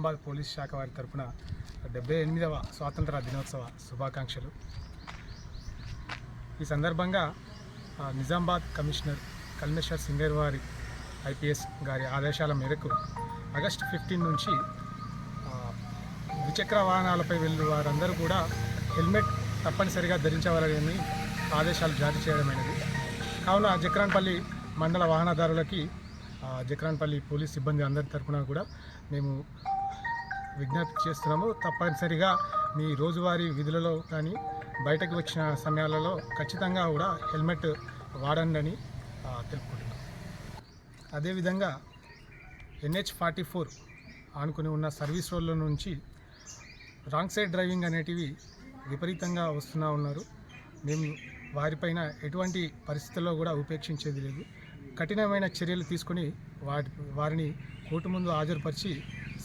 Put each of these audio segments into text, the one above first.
Police శాఖ వారి తరపున డెబ్బై ఎనిమిదవ స్వాతంత్ర దినోత్సవ శుభాకాంక్షలు. ఈ సందర్భంగా నిజామాబాద్ కమిషనర్ కల్మేశ్వర్ సింగర్ వారి ఐపీఎస్ గారి ఆదేశాల మేరకు ఆగస్టు ఫిఫ్టీన్ నుంచి ద్విచక్ర వాహనాలపై వెళ్ళిన వారందరూ కూడా హెల్మెట్ తప్పనిసరిగా ధరించవాలని ఆదేశాలు జారీ చేయడమైనది. కావున జక్రాన్పల్లి మండల వాహనదారులకి జక్రాన్పల్లి పోలీస్ సిబ్బంది అందరి తరఫున కూడా మేము విజ్ఞప్తి చేస్తున్నాము. తప్పనిసరిగా మీ రోజువారీ విధులలో కానీ బయటకు వచ్చిన సమయాలలో ఖచ్చితంగా కూడా హెల్మెట్ వాడండి అని తెలుపుకుంటున్నాం. అదేవిధంగా ఎన్హెచ్ ఫార్టీ ఫోర్ ఆనుకుని ఉన్న సర్వీస్ రోడ్ల నుంచి రాంగ్ సైడ్ డ్రైవింగ్ అనేటివి విపరీతంగా వస్తున్నా ఉన్నారు. మేము వారిపైన ఎటువంటి పరిస్థితుల్లో కూడా ఉపేక్షించేది లేదు. కఠినమైన చర్యలు తీసుకొని వాటి వారిని కోర్టు ముందు హాజరుపరిచి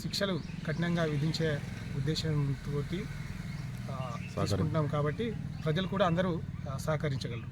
శిక్షలు కఠినంగా విధించే ఉద్దేశంతో తీసుకుంటున్నాం కాబట్టి ప్రజలు కూడా అందరూ సహకరించగలరు.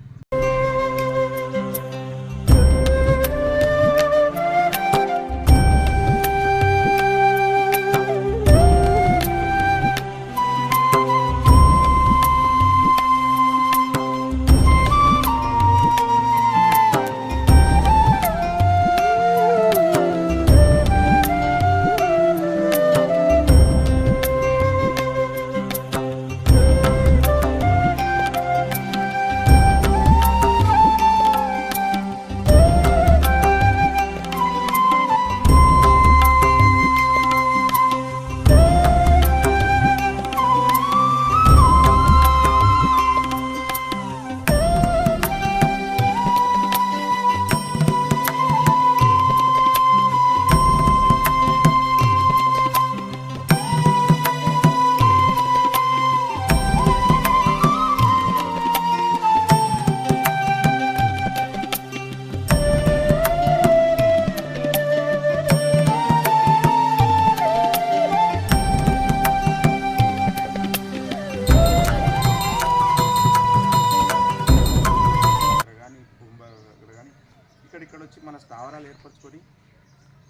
మన ఏర్పరచుకొని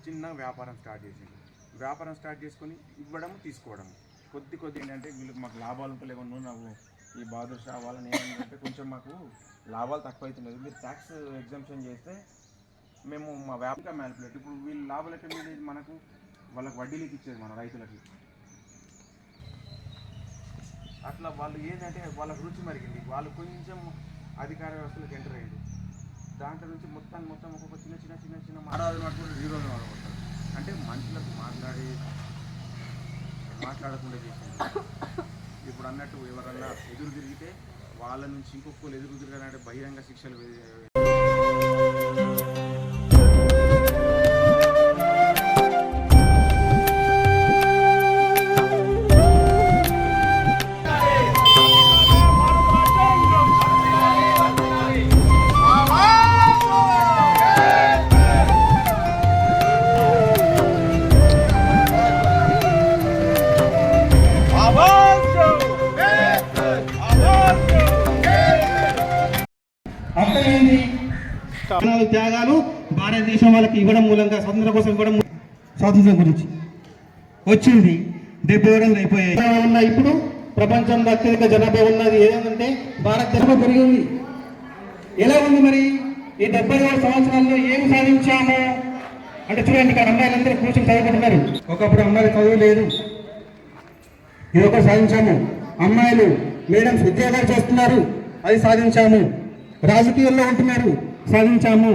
చిన్న వ్యాపారం స్టార్ట్ చేసింది వ్యాపారం స్టార్ట్ చేసుకొని ఇవ్వడం తీసుకోవడం కొద్ది కొద్ది ఏంటంటే వీళ్ళకి మాకు లాభాలు ఉంటలేవన్నా నాకు ఈ బాదుర్ షా వాళ్ళని ఏంటంటే కొంచెం మాకు లాభాలు తక్కువ అవుతున్నాయి. మీరు ట్యాక్స్ ఎగ్జామ్షన్ చేస్తే మేము మా వ్యాపారంగా మ్యానిపులేట్ ఇప్పుడు వీళ్ళు లాభాలు ఎక్కడ మీద మనకు వాళ్ళకి వడ్డీలకి ఇచ్చేది మన రైతులకి. అట్లా వాళ్ళు ఏంటంటే వాళ్ళకి రుచి మరిగింది. వాళ్ళు కొంచెం అధికార వ్యవస్థలకు ఎంటర్ అయ్యింది దాంట్లో నుంచి మొత్తం మొత్తం ఒక్కొక్క చిన్న చిన్న చిన్న చిన్న మాట్లాడు పట్టుకుంటే హీరోలు వాడబడతారు అంటే మనుషులకు మాట్లాడి మాట్లాడకుండా చేసింది. ఇప్పుడు అన్నట్టు ఎవరన్నా ఎదురు తిరిగితే వాళ్ళ నుంచి ఇంకొకరు ఎదురు తిరగాలంటే బహిరంగ శిక్షలు అర్థమైంది? త్యాగాలు భారతదేశం వాళ్ళకి ఇవ్వడం మూలంగా స్వాతంత్రం కోసం ఇవ్వడం స్వాతంత్రం గురించి. వచ్చింది. డెబ్బై ఏళ్ళు అయిపోయాయి. ఉన్న ఇప్పుడు ప్రపంచంలో అత్యధిక జనాభా ఉన్నది ఏదంటే భారతదేశంలో పెరిగింది ఎలా ఉంది మరి? ఈ డెబ్బై ఏడు సంవత్సరాల్లో ఏం సాధించాము? అంటే చూడండి ఇక్కడ అమ్మాయిలందరూ కూర్చొని చదువుకుంటున్నారు. ఒకప్పుడు అమ్మాయిలు చదువు లేదు ఇది ఒకటి సాధించాము. అమ్మాయిలు మేడమ్స్ ఉద్యోగాలు చేస్తున్నారు. అది సాధించాము. రాజకీయాల్లో ఉంటున్నారు సాధించాము.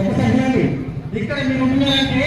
ఒకసారి ఇక్కడ మీరు ఉంటున్నారంటే